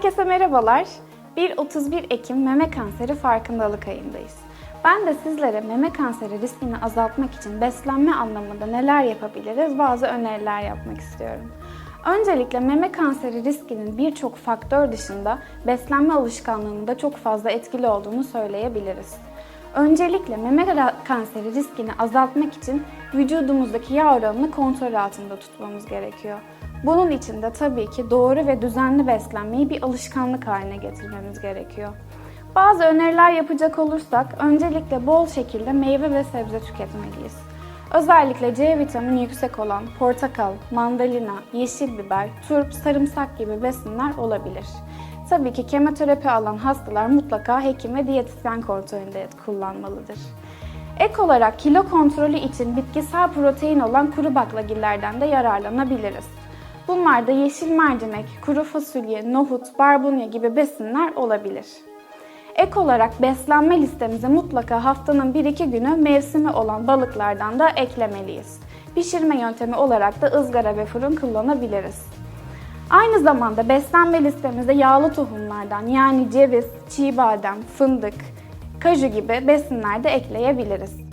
Herkese merhabalar. 1-31 Ekim Meme Kanseri Farkındalık ayındayız. Ben de sizlere meme kanseri riskini azaltmak için beslenme anlamında neler yapabiliriz bazı öneriler yapmak istiyorum. Öncelikle meme kanseri riskinin birçok faktör dışında beslenme alışkanlığının da çok fazla etkili olduğunu söyleyebiliriz. Öncelikle meme kanseri riskini azaltmak için vücudumuzdaki yağ oranını kontrol altında tutmamız gerekiyor. Bunun için de tabii ki doğru ve düzenli beslenmeyi bir alışkanlık haline getirmemiz gerekiyor. Bazı öneriler yapacak olursak öncelikle bol şekilde meyve ve sebze tüketmeliyiz. Özellikle C vitamini yüksek olan portakal, mandalina, yeşil biber, turp, sarımsak gibi besinler olabilir. Tabii ki kemoterapi alan hastalar mutlaka hekim ve diyetisyen kontrolünde kullanmalıdır. Ek olarak kilo kontrolü için bitkisel protein olan kuru baklagillerden de yararlanabiliriz. Bunlar da yeşil mercimek, kuru fasulye, nohut, barbunya gibi besinler olabilir. Ek olarak beslenme listemize mutlaka haftanın 1-2 günü mevsimi olan balıklardan da eklemeliyiz. Pişirme yöntemi olarak da ızgara ve fırın kullanabiliriz. Aynı zamanda beslenme listemize yağlı tohumlardan yani ceviz, çiğ badem, fındık, kaju gibi besinler de ekleyebiliriz.